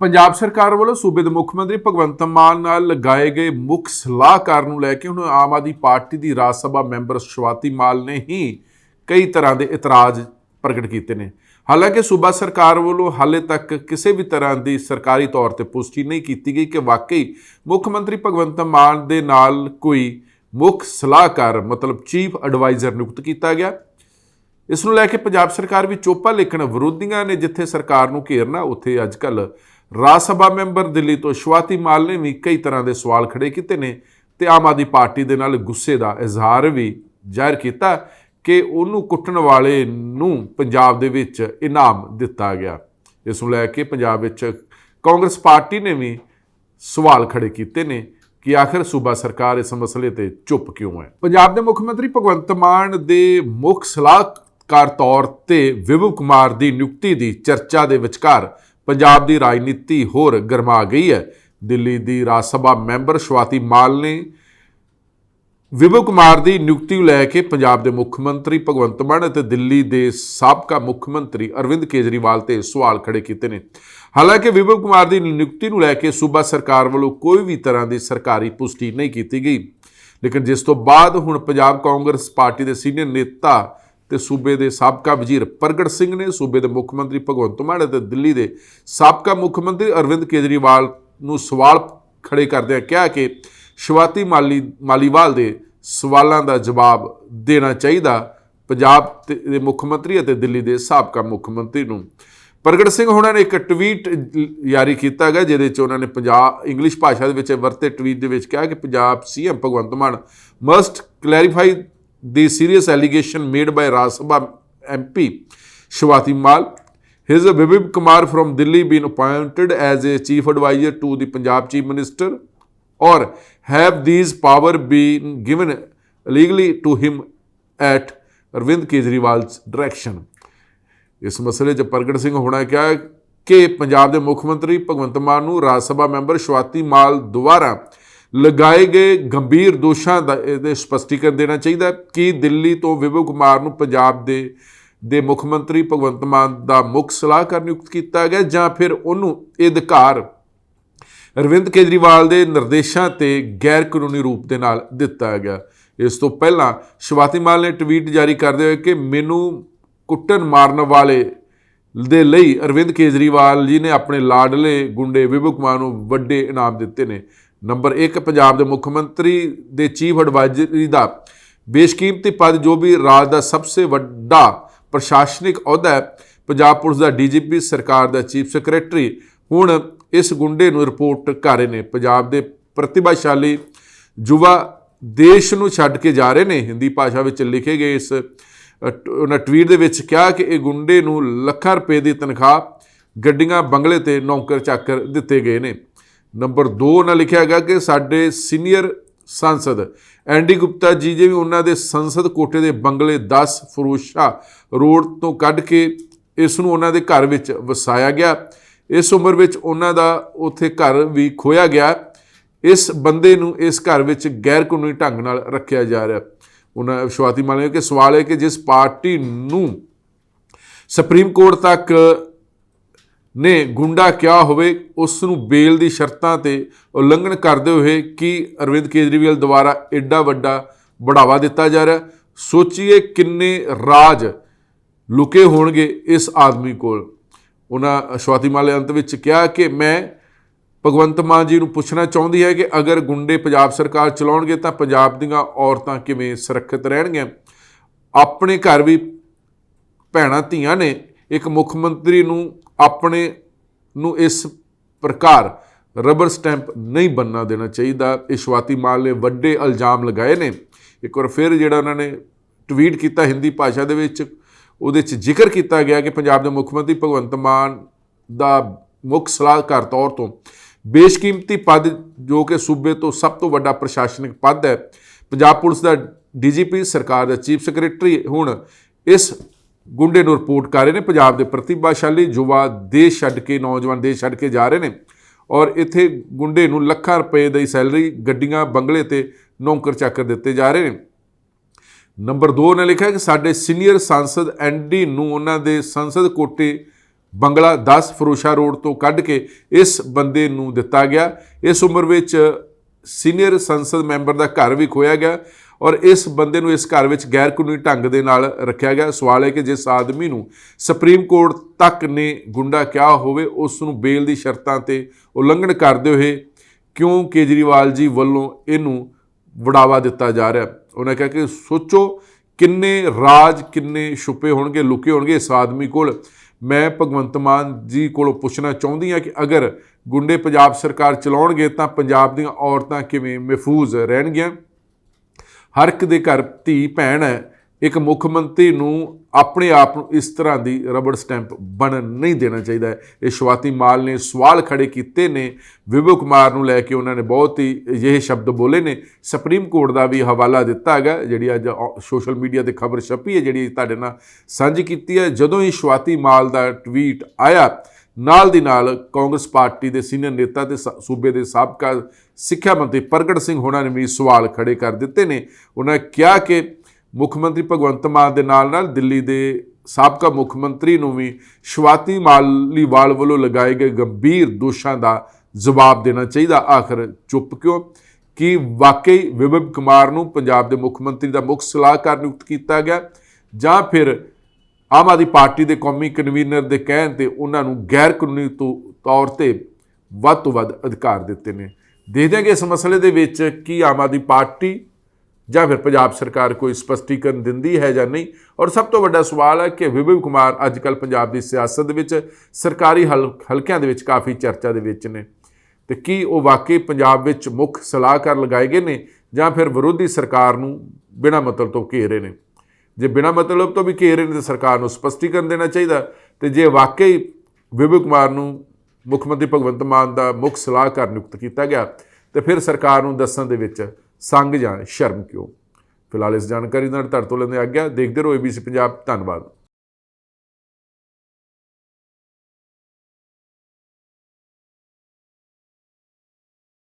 ਪੰਜਾਬ ਸਰਕਾਰ ਵੱਲੋਂ ਸੂਬੇ ਦੇ ਮੁੱਖ ਮੰਤਰੀ ਭਗਵੰਤ ਮਾਨ ਨਾਲ ਲਗਾਏ ਗਏ ਮੁੱਖ ਸਲਾਹਕਾਰ ਨੂੰ ਲੈ ਕੇ ਹੁਣ ਆਮ ਆਦਮੀ ਪਾਰਟੀ ਦੀ ਰਾਜ ਸਭਾ ਮੈਂਬਰ ਸ਼ਵਾਤੀ ਮਾਲ ਨੇ ਹੀ ਕਈ ਤਰ੍ਹਾਂ ਦੇ ਇਤਰਾਜ਼ ਪ੍ਰਗਟ ਕੀਤੇ ਨੇ। ਹਾਲਾਂਕਿ ਸੂਬਾ ਸਰਕਾਰ ਵੱਲੋਂ ਹਾਲੇ ਤੱਕ ਕਿਸੇ ਵੀ ਤਰ੍ਹਾਂ ਦੀ ਸਰਕਾਰੀ ਤੌਰ ਤੇ ਪੁਸ਼ਟੀ ਨਹੀਂ ਕੀਤੀ ਗਈ ਕਿ ਵਾਕਈ ਮੁੱਖ ਮੰਤਰੀ ਭਗਵੰਤ ਮਾਨ ਦੇ ਨਾਲ ਕੋਈ ਮੁੱਖ ਸਲਾਹਕਾਰ, ਮਤਲਬ ਚੀਫ ਐਡਵਾਈਜ਼ਰ ਨਿਯੁਕਤ ਕੀਤਾ ਗਿਆ। ਇਸ ਨੂੰ ਲੈ ਕੇ ਪੰਜਾਬ ਸਰਕਾਰ ਵੀ ਚੋਪਾ ਲਿਖਣ ਵਿਰੋਧੀਆਂ ਨੇ ਜਿੱਥੇ ਸਰਕਾਰ ਨੂੰ ਘੇਰਨਾ, ਉੱਥੇ ਅੱਜਕੱਲ ਰਾਜ ਸਭਾ ਮੈਂਬਰ ਦਿੱਲੀ ਤੋਂ ਸ਼ਵਾਤੀ ਮਾਲ ਨੇ ਵੀ ਕਈ ਤਰ੍ਹਾਂ ਦੇ ਸਵਾਲ ਖੜੇ ਕੀਤੇ ਨੇ ਤੇ ਆਮ ਆਦਮੀ ਪਾਰਟੀ ਦੇ ਨਾਲ ਗੁੱਸੇ ਦਾ ਇਜ਼ਹਾਰ ਵੀ ਜ਼ਾਹਿਰ ਕੀਤਾ ਕਿ ਉਹਨੂੰ ਕੁੱਟਣ ਵਾਲੇ ਨੂੰ ਪੰਜਾਬ ਦੇ ਵਿੱਚ ਇਨਾਮ ਦਿੱਤਾ ਗਿਆ। ਇਸ ਨੂੰ ਲੈ ਕੇ ਪੰਜਾਬ ਵਿੱਚ ਕਾਂਗਰਸ ਪਾਰਟੀ ਨੇ ਵੀ ਸਵਾਲ ਖੜੇ ਕੀਤੇ ਨੇ ਕਿ ਆਖਰ ਸੂਬਾ ਸਰਕਾਰ ਇਸ ਮਸਲੇ ਤੇ ਚੁੱਪ ਕਿਉਂ ਹੈ? ਪੰਜਾਬ ਦੇ ਮੁੱਖ ਮੰਤਰੀ ਭਗਵੰਤ ਮਾਨ ਦੇ ਮੁੱਖ ਸਲਾਹਕਾਰ ਤੌਰ ਤੇ ਵਿਭਵ ਕੁਮਾਰ ਦੀ ਨਿਯੁਕਤੀ ਦੀ ਚਰਚਾ ਦੇ ਵਿਚਕਾਰ ਪੰਜਾਬ ਦੀ ਰਾਜਨੀਤੀ ਹੋਰ ਗਰਮਾ ਗਈ ਹੈ। ਦਿੱਲੀ ਦੀ ਰਾਜ ਸਭਾ ਮੈਂਬਰ ਸ਼ਵਾਤੀ ਮਾਲ ਨੇ ਵਿਭਵ ਕੁਮਾਰ ਦੀ ਨਿਯੁਕਤੀ ਨੂੰ ਲੈ ਕੇ ਪੰਜਾਬ ਦੇ ਮੁੱਖ ਮੰਤਰੀ ਭਗਵੰਤ ਮਾਨ ਅਤੇ ਦਿੱਲੀ ਦੇ ਸਾਬਕਾ ਮੁੱਖ ਮੰਤਰੀ ਅਰਵਿੰਦ ਕੇਜਰੀਵਾਲ ਤੇ ਸਵਾਲ ਖੜੇ ਕੀਤੇ ਨੇ। ਹਾਲਾਂਕਿ ਵਿਭਵ ਕੁਮਾਰ ਦੀ ਨਿਯੁਕਤੀ ਨੂੰ ਲੈ ਕੇ ਸੂਬਾ ਸਰਕਾਰ ਵੱਲੋਂ ਕੋਈ ਵੀ ਤਰ੍ਹਾਂ ਦੀ ਸਰਕਾਰੀ ਪੁਸ਼ਟੀ ਨਹੀਂ ਕੀਤੀ ਗਈ। ਲੇਕਿਨ ਜਿਸ ਤੋਂ ਬਾਅਦ ਹੁਣ ਪੰਜਾਬ ਕਾਂਗਰਸ ਪਾਰਟੀ ਦੇ ਸੀਨੀਅਰ ਨੇਤਾ ਤੇ ਸੂਬੇ ਦੇ ਸਾਬਕਾ ਵਜ਼ੀਰ ਪ੍ਰਗਟ ਸਿੰਘ ਨੇ, ਸੂਬੇ ਦੇ ਮੁੱਖ ਮੰਤਰੀ ਭਗਵੰਤ ਮਾਨ ਅਤੇ ਦਿੱਲੀ ਦੇ ਸਾਬਕਾ ਮੁੱਖ ਮੰਤਰੀ ਅਰਵਿੰਦ ਕੇਜਰੀਵਾਲ ਨੂੰ ਸਵਾਲ ਖੜੇ ਕਰਦਿਆਂ ਕਿਹਾ ਕਿ ਸ਼ਵਾਤੀ ਮਾਲੀ, ਮਾਲੀਵਾਲ ਦੇ ਸਵਾਲਾਂ ਦਾ ਜਵਾਬ ਦੇਣਾ ਚਾਹੀਦਾ। ਪੰਜਾਬ ਤੇ- ਦੇ ਮੁੱਖ ਮੰਤਰੀ ਅਤੇ ਦਿੱਲੀ ਦੇ ਸਾਬਕਾ ਮੁੱਖ ਮੰਤਰੀ ਨੂੰ। ਪ੍ਰਗਟ ਸਿੰਘ ਹੋਣਾ ਨੇ ਇੱਕ ਟਵੀਟ ਜਾਰੀ ਕੀਤਾ ਗਿਆ ਜਿਹਦੇ ਚ ਉਹਨਾਂ ਨੇ ਪੰਜਾਬ ਇੰਗਲਿਸ਼ ਭਾਸ਼ਾ ਦੇ ਵਿੱਚ ਵਰਤੇ ਟਵੀਟ ਦੇ ਵਿੱਚ ਕਿਹਾ ਕਿ Punjab CM Bhagwant Mann must clarify the serious allegation made by Rajya Sabha MP Swati Maliwal His Vibhib Kumar from Delhi been appointed as a chief advisor to the Punjab chief minister or have these power been given legally to him at Arvind Kejriwal's direction? ਇਸ ਮਸਲੇ 'ਚ ਪ੍ਰਗਟ ਸਿੰਘ ਹੋਣਾ ਕਿਹਾ ਕਿ ਪੰਜਾਬ ਦੇ ਮੁੱਖ ਮੰਤਰੀ ਭਗਵੰਤ ਮਾਨ ਨੂੰ ਰਾਜ ਸਭਾ ਮੈਂਬਰ ਸ਼ਵਾਤੀ ਮਾਲ ਦੁਆਰਾ ਲਗਾਏ ਗਏ ਗੰਭੀਰ ਦੋਸ਼ਾਂ ਦਾ ਇਹਦੇ ਸਪਸ਼ਟੀਕਰਨ ਦੇਣਾ ਚਾਹੀਦਾ ਕਿ ਦਿੱਲੀ ਤੋਂ ਵਿਭਵ ਕੁਮਾਰ ਨੂੰ ਪੰਜਾਬ ਦੇ ਦੇ ਮੁੱਖ ਮੰਤਰੀ ਭਗਵੰਤ ਮਾਨ ਦਾ ਮੁੱਖ ਸਲਾਹਕਾਰ ਨਿਯੁਕਤ ਕੀਤਾ ਗਿਆ ਜਾਂ ਫਿਰ ਉਹਨੂੰ ਇਹ ਅਧਿਕਾਰ ਅਰਵਿੰਦ ਕੇਜਰੀਵਾਲ ਦੇ ਨਿਰਦੇਸ਼ਾਂ ਤੇ ਗੈਰ ਕਾਨੂੰਨੀ ਰੂਪ ਦੇ ਨਾਲ ਦਿੱਤਾ ਗਿਆ? ਇਸ ਤੋਂ ਪਹਿਲਾਂ ਸ਼ਿਵਾਤੀ ਮਾਲ ਨੇ ਟਵੀਟ ਜਾਰੀ ਕਰਦੇ ਹੋਏ ਕਿ ਮੈਨੂੰ ਕੁੱਟਣ ਮਾਰਨ ਵਾਲੇ ਦੇ ਲਈ ਅਰਵਿੰਦ ਕੇਜਰੀਵਾਲ ਜੀ ਨੇ ਆਪਣੇ ਲਾਡਲੇ ਗੁੰਡੇ ਵਿਭਵ ਕੁਮਾਰ ਨੂੰ ਵੱਡੇ ਇਨਾਮ ਦਿੱਤੇ ਨੇ। ਨੰਬਰ 1 ਪੰਜਾਬ ਦੇ ਮੁੱਖ ਮੰਤਰੀ ਦੇ ਚੀਫ ਐਡਵਾਈਜ਼ਰੀ ਦਾ ਬੇਸ਼ਕੀਮਤੀ ਪਦ, ਜੋ ਵੀ ਰਾਜ ਦਾ ਸਭ ਤੋਂ ਵੱਡਾ ਪ੍ਰਸ਼ਾਸਨਿਕ ਅਹੁਦਾ ਹੈ, ਪੰਜਾਬ ਪੁਲਿਸ ਦਾ ਡੀਜੀਪੀ, ਸਰਕਾਰ ਦਾ ਚੀਫ ਸੈਕਟਰੀ। ਹੁਣ ਇਸ ਗੁੰਡੇ ਨੂੰ ਰਿਪੋਰਟ ਕਰ ਰਹੇ ਨੇ ਪੰਜਾਬ ਦੇ ਪ੍ਰਤਿਭਾਸ਼ਾਲੀ ਯੁਵਾ ਦੇਸ਼ ਨੂੰ ਛੱਡ ਕੇ ਜਾ ਰਹੇ ਨੇ। ਹਿੰਦੀ ਭਾਸ਼ਾ ਵਿੱਚ ਲਿਖੇ ਗਏ ਇਸ ਉਹਨਾਂ ਟਵੀਟ ਦੇ ਵਿੱਚ ਕਿਹਾ ਕਿ ਇਹ ਗੁੰਡੇ ਨੂੰ ਲੱਖਾਂ ਰੁਪਏ ਦੀ ਤਨਖਾਹ, ਗੱਡੀਆਂ, ਬੰਗਲੇ ਤੇ ਨੌਕਰ ਚਾਕਰ ਦਿੱਤੇ ਗਏ ਨੇ। ਨੰਬਰ 2 ਨਾਲ ਲਿਖਿਆ ਗਿਆ ਕਿ ਸਾਡੇ ਸੀਨੀਅਰ ਸੰਸਦ ਐਂਡੀ ਗੁਪਤਾ ਜੀ ਜੇ ਵੀ ਉਹਨਾਂ ਦੇ ਸੰਸਦ ਕੋਟੇ ਦੇ ਬੰਗਲੇ 10 ਫਰੋਸ਼ਾ ਰੋਡ ਤੋਂ ਕੱਢ ਕੇ ਇਸ ਨੂੰ ਉਹਨਾਂ ਦੇ ਘਰ ਵਿੱਚ ਵਸਾਇਆ ਗਿਆ। ਇਸ ਉਮਰ ਵਿੱਚ ਉਹਨਾਂ ਦਾ ਉੱਥੇ ਘਰ ਵੀ ਖੋਇਆ ਗਿਆ। ਇਸ ਬੰਦੇ ਨੂੰ ਇਸ ਘਰ ਵਿੱਚ ਗੈਰ ਕਾਨੂੰਨੀ ਢੰਗ ਨਾਲ ਰੱਖਿਆ ਜਾ ਰਿਹਾ। ਉਹਨਾਂ ਸ਼ਵਾਤੀ ਮਾਲੇ ਕਿ ਸਵਾਲ ਹੈ ਕਿ ਜਿਸ ਪਾਰਟੀ ਨੂੰ ਸੁਪਰੀਮ ਕੋਰਟ ਤੱਕ ਨੇ ਗੁੰਡਾ ਕਿਹਾ ਹੋਵੇ ਉਸ ਨੂੰ ਬੇਲ ਦੀ ਸ਼ਰਤਾਂ ਤੇ ਉਲੰਘਣ ਕਰਦੇ ਹੋਏ ਕਿ ਅਰਵਿੰਦ ਕੇਜਰੀਵਾਲ ਦੁਆਰਾ ਐਡਾ ਵੱਡਾ ਬੜਾਵਾ ਦਿੱਤਾ ਜਾ ਰਿਹਾ? ਸੋਚੀਏ ਕਿੰਨੇ ਰਾਜ ਲੁਕੇ ਹੋਣਗੇ ਇਸ ਆਦਮੀ ਕੋਲ। ਉਹਨਾਂ ਸ਼ਵਾਤੀ ਮਾਲੇ ਅੰਤ ਵਿੱਚ ਕਿਹਾ ਕਿ ਮੈਂ ਭਗਵੰਤ ਮਾਨ ਜੀ ਨੂੰ ਪੁੱਛਣਾ ਚਾਹੁੰਦੀ ਹੈ ਕਿ ਅਗਰ ਗੁੰਡੇ ਪੰਜਾਬ ਸਰਕਾਰ ਚਲਾਉਣਗੇ ਤਾਂ ਪੰਜਾਬ ਦੀਆਂ ਔਰਤਾਂ ਕਿਵੇਂ ਸੁਰੱਖਿਅਤ ਰਹਿਣਗੀਆਂ? ਆਪਣੇ ਘਰ ਵੀ ਭੈਣਾਂ ਧੀਆਂ ਨੇ। ਇੱਕ ਮੁੱਖ ਮੰਤਰੀ ਨੂੰ ਆਪਣੇ ਨੂੰ ਇਸ ਪ੍ਰਕਾਰ ਰਬਰ ਸਟੈਂਪ ਨਹੀਂ ਬੰਨਣਾ ਦੇਣਾ ਚਾਹੀਦਾ। ਇਹ ਸ਼ਵਾਤੀ ਮਾਲ ਨੇ ਵੱਡੇ ਇਲਜ਼ਾਮ ਲਗਾਏ ਨੇ। ਇੱਕ ਵਾਰ ਫਿਰ ਜਿਹੜਾ ਉਹਨਾਂ ਨੇ ਟਵੀਟ ਕੀਤਾ ਹਿੰਦੀ ਭਾਸ਼ਾ ਦੇ ਵਿੱਚ, ਉਹਦੇ 'ਚ ਜ਼ਿਕਰ ਕੀਤਾ ਗਿਆ ਕਿ ਪੰਜਾਬ ਦੇ ਮੁੱਖ ਮੰਤਰੀ ਭਗਵੰਤ ਮਾਨ ਦਾ ਮੁੱਖ ਸਲਾਹਕਾਰ ਤੌਰ ਤੋਂ ਬੇਸ਼ਕੀਮਤੀ ਪਦ ਜੋ ਕਿ ਸੂਬੇ ਤੋਂ ਸਭ ਤੋਂ ਵੱਡਾ ਪ੍ਰਸ਼ਾਸਨਿਕ ਪਦ ਹੈ, ਪੰਜਾਬ ਪੁਲਿਸ ਦਾ ਡੀਜੀਪੀ, ਸਰਕਾਰ ਦਾ ਚੀਫ ਸੈਕਟਰੀ ਹੁਣ ਇਸ ਗੁੰਡੇ ਨੂੰ ਰਿਪੋਰਟ ਕਰ ਰਹੇ ਨੇ। ਪੰਜਾਬ ਦੇ ਪ੍ਰਤਿਭਾਸ਼ਾਲੀ ਯੁਵਾ ਦੇਸ਼ ਛੱਡ ਕੇ, ਨੌਜਵਾਨ ਦੇਸ਼ ਛੱਡ ਕੇ ਜਾ ਰਹੇ ਨੇ ਔਰ ਇੱਥੇ ਗੁੰਡੇ ਨੂੰ ਲੱਖਾਂ ਰੁਪਏ ਦੀ ਸੈਲਰੀ, ਗੱਡੀਆਂ, ਬੰਗਲੇ ਤੇ ਨੌਕਰ ਚਾਕਰ ਦਿੱਤੇ ਜਾ ਰਹੇ ਨੇ। ਨੰਬਰ 2 ਨੇ ਲਿਖਿਆ ਕਿ ਸਾਡੇ ਸੀਨੀਅਰ ਸੰਸਦ ਐਨਡੀ ਨੂੰ ਉਹਨਾਂ ਦੇ ਸੰਸਦ ਕੋਟੇ ਬੰਗਲਾ 10 ਫਰੋਸ਼ਾ ਰੋਡ ਤੋਂ ਕੱਢ ਕੇ ਇਸ ਬੰਦੇ ਨੂੰ ਦਿੱਤਾ ਗਿਆ। ਇਸ ਉਮਰ ਵਿੱਚ ਸੀਨੀਅਰ ਸੰਸਦ ਮੈਂਬਰ ਦਾ ਘਰ ਵੀ ਖੋਇਆ ਗਿਆ। ਔਰ ਇਸ ਬੰਦੇ ਨੂੰ ਇਸ ਘਰ ਵਿੱਚ ਗੈਰ ਕਾਨੂੰਨੀ ਢੰਗ ਦੇ ਨਾਲ ਰੱਖਿਆ ਗਿਆ। ਸਵਾਲ ਹੈ ਕਿ ਜਿਸ ਆਦਮੀ ਨੂੰ ਸੁਪਰੀਮ ਕੋਰਟ ਤੱਕ ਨੇ ਗੁੰਡਾ ਕਿਹਾ ਹੋਵੇ, ਉਸ ਨੂੰ ਬੇਲ ਦੀ ਸ਼ਰਤਾਂ ਤੇ ਉਲੰਘਣ ਕਰਦੇ ਹੋਏ ਕਿਉਂ ਕੇਜਰੀਵਾਲ ਜੀ ਵੱਲੋਂ ਇਹਨੂੰ ਵਡਾਵਾ ਦਿੱਤਾ ਜਾ ਰਿਹਾ? ਉਹਨਾਂ ਕਿਹਾ ਕਿ ਸੋਚੋ ਕਿੰਨੇ ਰਾਜ ਕਿੰਨੇ ਛੁਪੇ ਹੋਣਗੇ, ਲੁਕੇ ਹੋਣਗੇ ਇਸ ਆਦਮੀ ਕੋਲ। ਮੈਂ ਭਗਵੰਤ ਮਾਨ ਜੀ ਕੋਲੋਂ ਪੁੱਛਣਾ ਚਾਹੁੰਦੀ ਹਾਂ ਕਿ ਅਗਰ ਗੁੰਡੇ ਪੰਜਾਬ ਸਰਕਾਰ ਚਲਾਉਣਗੇ ਤਾਂ ਪੰਜਾਬ ਦੀਆਂ ਔਰਤਾਂ ਕਿਵੇਂ ਮਹਿਫੂਜ਼ ਰਹਿਣਗੀਆਂ? ਹਰ ਇੱਕ ਦੇ ਘਰ ਧੀ ਭੈਣ ਹੈ, ਇੱਕ ਮੁੱਖ ਮੰਤਰੀ ਨੂੰ ਆਪਣੇ ਆਪ ਨੂੰ ਇਸ ਤਰ੍ਹਾਂ ਦੀ ਰਬੜ ਸਟੈਂਪ ਬਣਨ ਨਹੀਂ ਦੇਣਾ ਚਾਹੀਦਾ ਹੈ। ਇਹ ਸ਼ਵਾਤੀ ਮਾਲ ਨੇ ਸਵਾਲ ਖੜੇ ਕੀਤੇ ਨੇ। ਵਿਭਵ ਕੁਮਾਰ ਨੂੰ ਲੈ ਕੇ ਉਹਨਾਂ ਨੇ ਬਹੁਤ ਹੀ ਅਜਿਹੇ ਸ਼ਬਦ ਬੋਲੇ ਨੇ। ਸੁਪਰੀਮ ਕੋਰਟ ਦਾ ਵੀ ਹਵਾਲਾ ਦਿੱਤਾ ਹੈਗਾ, ਜਿਹੜੀ ਅੱਜ ਸੋਸ਼ਲ ਮੀਡੀਆ ਤੇ ਖਬਰ ਛਪੀ ਹੈ, ਜਿਹੜੀ ਤੁਹਾਡੇ ਨਾਲ ਸਾਂਝੀ ਕੀਤੀ ਹੈ। ਜਦੋਂ ਹੀ ਸ਼ਵਾਤੀ ਮਾਲ ਦਾ ਟਵੀਟ ਆਇਆ ਨਾਲ ਦੀ ਨਾਲ ਕਾਂਗਰਸ ਪਾਰਟੀ ਦੇ ਸੀਨੀਅਰ ਨੇਤਾ ਤੇ ਸੂਬੇ ਦੇ ਸਾਬਕਾ ਸਿੱਖਿਆ ਮੰਤਰੀ ਪ੍ਰਗਟ ਸਿੰਘ ਹੋਣਾ ਨੇ ਵੀ ਸਵਾਲ ਖੜੇ ਕਰ ਦਿੱਤੇ ਨੇ। ਉਹਨਾਂ ਕਿਹਾ ਕਿ ਮੁੱਖ ਮੰਤਰੀ ਭਗਵੰਤ ਮਾਨ ਦੇ ਨਾਲ ਨਾਲ ਦਿੱਲੀ ਦੇ ਸਾਬਕਾ ਮੁੱਖ ਮੰਤਰੀ ਨੂੰ ਵੀ ਸ਼ਵਾਤੀ ਮਾਲੀਵਾਲ ਵੱਲੋਂ ਲਗਾਏ ਗਏ ਗੰਭੀਰ ਦੋਸ਼ਾਂ ਦਾ ਜਵਾਬ ਦੇਣਾ ਚਾਹੀਦਾ। ਆਖਰ ਚੁੱਪ ਕਿਉਂ? ਕਿ ਵਾਕਈ ਵਿਭਵ ਕੁਮਾਰ ਨੂੰ ਪੰਜਾਬ ਦੇ ਮੁੱਖ ਮੰਤਰੀ ਦਾ ਮੁੱਖ ਸਲਾਹਕਾਰ ਨਿਯੁਕਤ ਕੀਤਾ ਗਿਆ ਜਾਂ ਫਿਰ ਆਮ ਆਦਮੀ ਪਾਰਟੀ ਦੇ ਕੌਮੀ ਕਨਵੀਨਰ ਦੇ ਕਹਿਣ ਤੇ ਉਹਨਾਂ ਨੂੰ ਗੈਰ ਕਾਨੂੰਨੀ ਤੌ- ਤੌਰ ਤੇ ਵੱਧ ਤੋਂ ਵੱਧ ਅਧਿਕਾਰ ਦਿੱਤੇ ਨੇ। ਦੇਖਦੇ ਹਾਂ ਕਿ ਇਸ ਮਸਲੇ ਦੇ ਵਿੱਚ ਕੀ ਆਮ ਆਦਮੀ ਪਾਰਟੀ ਜਾਂ ਫਿਰ ਪੰਜਾਬ ਸਰਕਾਰ ਕੋਈ ਸਪਸ਼ਟੀਕਰਨ ਦਿੰਦੀ ਹੈ ਜਾਂ ਨਹੀਂ। ਔਰ ਸਭ ਤੋਂ ਵੱਡਾ ਸਵਾਲ ਹੈ ਕਿ ਵਿਭਵ ਕੁਮਾਰ ਅੱਜ ਕੱਲ ਪੰਜਾਬ ਦੀ ਸਿਆਸਤ ਦੇ ਵਿੱਚ ਸਰਕਾਰੀ ਹਲ- ਹਲਕਿਆਂ ਦੇ ਵਿੱਚ ਕਾਫੀ ਚਰਚਾ ਦੇ ਵਿੱਚ ਨੇ। ਤੇ ਕੀ ਉਹ ਵਾਕਈ ਪੰਜਾਬ ਵਿੱਚ ਮੁੱਖ ਸਲਾਹਕਾਰ ਲਗਾਏ ਗਏ ਨੇ ਜਾਂ ਫਿਰ ਵਿਰੋਧੀ ਸਰਕਾਰ ਨੂੰ ਬਿਨਾਂ ਮਤਲਬ ਤੋਂ ਘੇਰੇ ਨੇ? ਜੇ ਬਿਨਾਂ ਮਤਲਬ ਤੋਂ ਵੀ ਘੇਰ ਰਹੇ ਨੇ ਤਾਂ ਸਰਕਾਰ ਨੂੰ ਸਪਸ਼ਟੀਕਰਨ ਦੇਣਾ ਚਾਹੀਦਾ। ਤੇ ਜੇ ਵਾਕਈ ਵਿਭਵ ਕੁਮਾਰ ਨੂੰ ਮੁੱਖ ਮੰਤਰੀ ਭਗਵੰਤ ਮਾਨ ਦਾ ਮੁੱਖ ਸਲਾਹਕਾਰ ਨਿਯੁਕਤ ਕੀਤਾ ਗਿਆ, ਤੇ ਫਿਰ ਸਰਕਾਰ ਨੂੰ ਦੱਸਣ ਦੇ ਵਿੱਚ ਸੰਗ ਜਾਂ ਸ਼ਰਮ ਕਿਉਂ? ਫਿਲਹਾਲ ਇਸ ਜਾਣਕਾਰੀ ਨਾਲ ਤੁਹਾਡੇ ਤੋਂ ਲੈਂਦੇ ਆ ਗਿਆ ਦੇਖਦੇ ਰਹੋ ABC ਪੰਜਾਬ। ਧੰਨਵਾਦ।